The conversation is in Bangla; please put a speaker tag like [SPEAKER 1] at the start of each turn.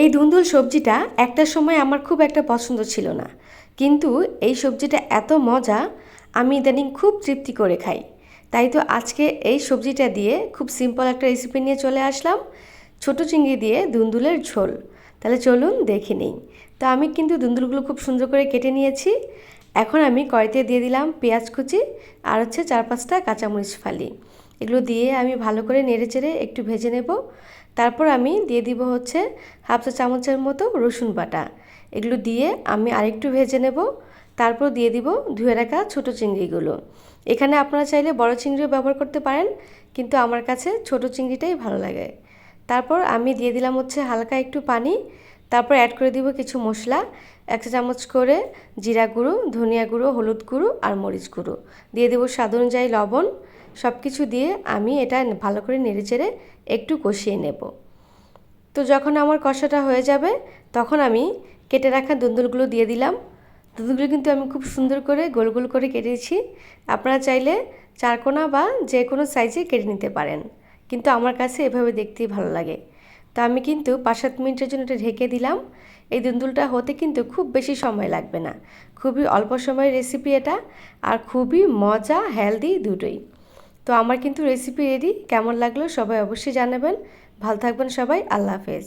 [SPEAKER 1] এই ধুন্দুল সবজিটা একটা সময় আমার খুব একটা পছন্দ ছিল না। কিন্তু এই সবজিটা এত মজা, আমি ইদানিং খুব তৃপ্তি করে খাই। তাই তো আজকে এই সবজিটা দিয়ে খুব সিম্পল একটা রেসিপি নিয়ে চলে আসলাম, ছোট চিংড়ি দিয়ে ধুন্দুলের ঝোল। তাহলে চলুন দেখে নিই। তো আমি কিন্তু ধুন্দুলগুলো খুব সুন্দর করে কেটে নিয়েছি। এখন আমি কড়াইতে দিয়ে দিলাম পেঁয়াজ কুচি আর হচ্ছে চার পাঁচটা কাঁচামরিচ ফালি। এগুলো দিয়ে আমি ভালো করে নেড়ে চেড়ে একটু ভেজে নেব। তারপর আমি দিয়ে দিব হচ্ছে হাফ চা চামচের মতো রসুন বাটা। এগুলো দিয়ে আমি আরেকটু ভেজে নেব। তারপর দিয়ে দিব ধুয়ে রাখা ছোটো চিংড়িগুলো। এখানে আপনারা চাইলে বড় চিংড়িও ব্যবহার করতে পারেন, কিন্তু আমার কাছে ছোট চিংড়িটাই ভালো লাগে। তারপর আমি দিয়ে দিলাম হচ্ছে হালকা একটু পানি। তারপর অ্যাড করে দিব কিছু মশলা এক চা চামচ করে জিরা গুঁড়ো, ধনিয়া গুঁড়ো, হলুদ গুঁড়ো আর মরিচ গুঁড়ো। দিয়ে দেবো স্বাদ অনুযায়ী লবণ। সব কিছু দিয়ে আমি এটা ভালো করে নেড়ে চেড়ে একটু কষিয়ে নেব। তো যখন আমার কষাটা হয়ে যাবে, তখন আমি কেটে রাখা দুন্দুলগুলো দিয়ে দিলাম। দুন্দুলগুলো কিন্তু আমি খুব সুন্দর করে গোল গোল করে কেটেছি আপনারা চাইলে চারকোনা বা যে কোনো সাইজে কেটে নিতে পারেন। কিন্তু আমার কাছে এভাবে দেখতেই ভালো লাগে। তো আমি কিন্তু পাঁচ সাত মিনিটের জন্য এটা ঢেকে দিলাম। এই দুন্দুলটা হতে কিন্তু খুব বেশি সময় লাগবে না। খুবই অল্প সময়ের রেসিপি এটা আর খুবই মজা হেলদি দুটোই। তো আমার কিন্তু রেসিপি রেডি কেমন লাগল সবাই অবশ্যই জানাবেন। ভালো থাকবেন সবাই। আল্লাহ হাফেজ।